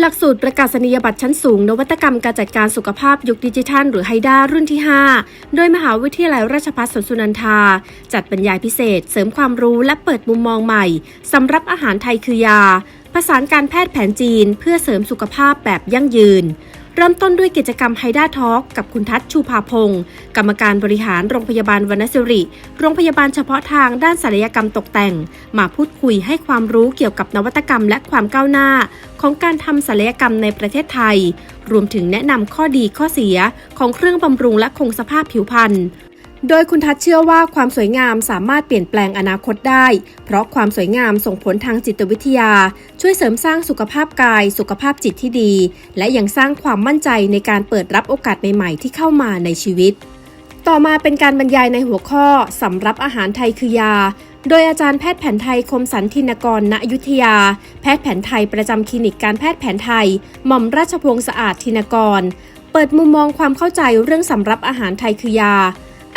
หลักสูตรประกาศนียบัตรชั้นสูง นวัตกรรมการจัดการสุขภาพยุคดิจิทัล หรือไฮด้ารุ่นที่ 5 โดยมหาวิทยาลัยราชภัฏสวนสุนันทา จัดบรรยายพิเศษ เสริมความรู้และเปิดมุมมองใหม่สำหรับอาหารไทยคือยา ผสานการแพทย์แผนจีน เพื่อเสริมสุขภาพแบบยั่งยืน เริ่มต้นด้วยกิจกรรมไฮด้าทอล์กกับคุณทัศชูภาพงศ์กรรมการบริหารโรงพยาบาลวรรณสิริ โรงพยาบาลเฉพาะทางด้านศัลยกรรมตกแต่ง มาพูดคุยให้ความรู้เกี่ยวกับนวัตกรรมและความก้าวหน้า ของการทำศัลยกรรมในประเทศไทย รวมถึงแนะนำข้อดีข้อเสียของเครื่องบำรุงและคงสภาพผิวพรรณ โดยคุณทัศเชื่อว่าความสวยงามสามารถเปลี่ยนแปลงอนาคตได้ เพราะความสวยงามส่งผลทางจิตวิทยา ช่วยเสริมสร้างสุขภาพกาย สุขภาพจิตที่ดี และยังสร้างความมั่นใจในการเปิดรับโอกาสใหม่ๆ ที่เข้ามาในชีวิต ต่อมาเป็นการบรรยายในหัวข้อสำรับอาหารไทยคือยา โดยอาจารย์แพทย์แผนไทยคมสันทินกรณอยุธยา แพทย์แผนไทยประจำคลินิกการแพทย์แผนไทย หม่อมราชพงศ์สะอาดทินกร เปิดมุมมองความเข้าใจเรื่องสำรับอาหารไทยคือยา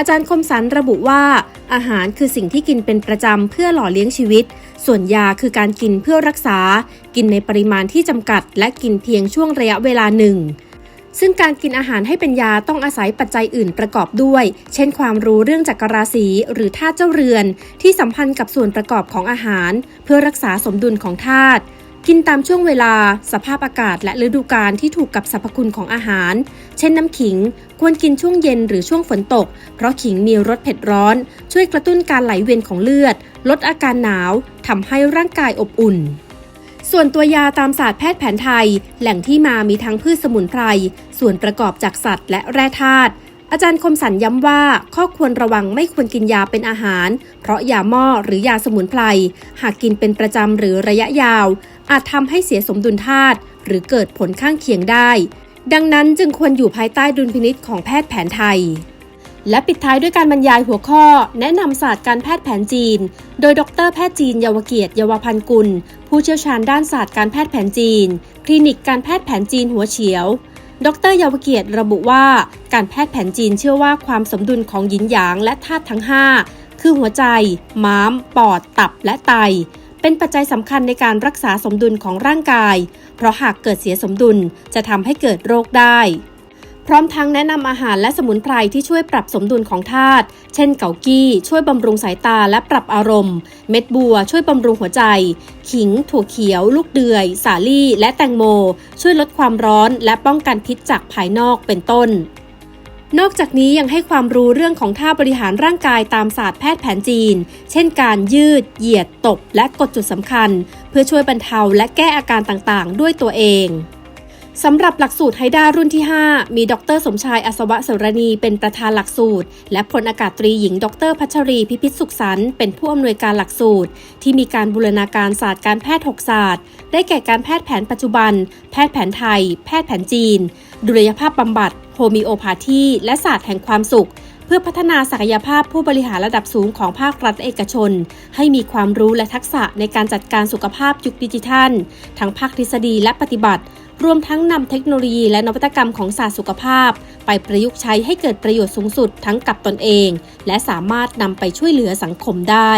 อาจารย์คมสันระบุว่า อาหารคือสิ่งที่กินเป็นประจำเพื่อหล่อเลี้ยงชีวิต ส่วนยาคือการกินเพื่อรักษา กินในปริมาณที่จำกัด และกินเพียงช่วงระยะเวลาหนึ่งซึ่งการกินอาหารให้เป็นยาต้องอาศัยปัจจัยอื่นประกอบด้วย เช่นความรู้เรื่องจักรราศีหรือธาตุเจ้าเรือน ที่สัมพันธ์กับส่วนประกอบของอาหาร เพื่อรักษาสมดุลของธาตุ กินตามช่วงเวลา สภาพอากาศและฤดูกาลที่ถูกกับสรรพคุณของอาหาร เช่นน้ำขิง ควรกินช่วงเย็นหรือช่วงฝนตก เพราะขิงมีรสเผ็ดร้อน ช่วยกระตุ้นการไหลเวียนของเลือด ลดอาการหนาวทำให้ร่างกายอบอุ่น ส่วนตัวยาตามศาสตร์แพทย์แผนไทย แหล่งที่มามีทั้งพืชสมุนไพร ส่วนประกอบจากสัตว์และแร่ธาตุอาจารย์คมสันย้ำว่าข้อควรระวังไม่ควรกินยาเป็นอาหาร เพราะยาหม้อหรือยาสมุนไพร หากกินเป็นประจำหรือระยะยาว อาจทำให้เสียสมดุลธาตุหรือเกิดผลข้างเคียงได้ ดังนั้นจึงควรอยู่ภายใต้ดุลพินิษของแพทย์แผนไทย และปิดท้ายด้วยการบรรยายหัวข้อ แนะนำศาสตร์การแพทย์แผนจีน โดยดรแพทย์จีนเยาวเกียรติเยาวพันธ์กุล ผู้เชี่ยวชาญด้านศาสตร์การแพทย์แผนจีน คลินิกการแพทย์แผนจีนหัวเฉียวดรเยาวเกียรติระบุว่า การแพทย์แผนจีนเชื่อว่าความสมดุลของหยินหยางและธาตุทั้ง 5 คือหัวใจ ม้าม ปอด ตับและไต เป็นปัจจัยสำคัญในการรักษาสมดุลของร่างกาย เพราะหากเกิดเสียสมดุลจะทำให้เกิดโรคได้ พร้อมทั้งแนะนำอาหารและสมุนไพรที่ช่วยปรับสมดุลของธาตุ เช่นเกากี้ช่วยบำรุงสายตาและปรับอารมณ์ เม็ดบัวช่วยบำรุงหัวใจ ขิง ถั่วเขียว ลูกเดือย สาลี่ และแตงโม ช่วยลดความร้อนและป้องกันพิษจากภายนอกเป็นต้น นอกจากนี้ยังให้ความรู้เรื่องของท่าบริหารร่างกายตามศาสตร์แพทย์แผนจีน เช่นการยืด เหยียด ตบ และกดจุดสำคัญ เพื่อช่วยบรรเทาและแก้อาการต่างๆ ด้วยตัวเองสำหรับหลักสูตรไฮด้ารุ่นที่ 5 มีดรสมชายอศวะสรณีเป็นประธานหลักสูตร และพลอากาศตรีหญิง ดรพัชรีพิพิธสุขสันเป็นผู้อำนวยการหลักสูตร ที่มีการบูรณาการศาสตร์การแพทย์ 6 ศาสตร์ ได้แก่การแพทย์แผนปัจจุบัน แพทย์แผนไทย แพทย์แผนจีน ดุลยภาพบำบัด มิโอพาธีและศาสตร์แห่งความสุข เพื่อพัฒนาศักยภาพผู้บริหารระดับสูงของภาครัฐเอกชน ให้มีความรู้และทักษะในการจัดการสุขภาพยุคดิจิทัล ทั้งภาคทฤษฎีและปฏิบัติ รวมทั้งนำเทคโนโลยีและนวัตกรรมของศาสตร์สุขภาพ ไปประยุกต์ใช้ให้เกิดประโยชน์สูงสุดทั้งกับตนเอง และสามารถนำไปช่วยเหลือสังคมได้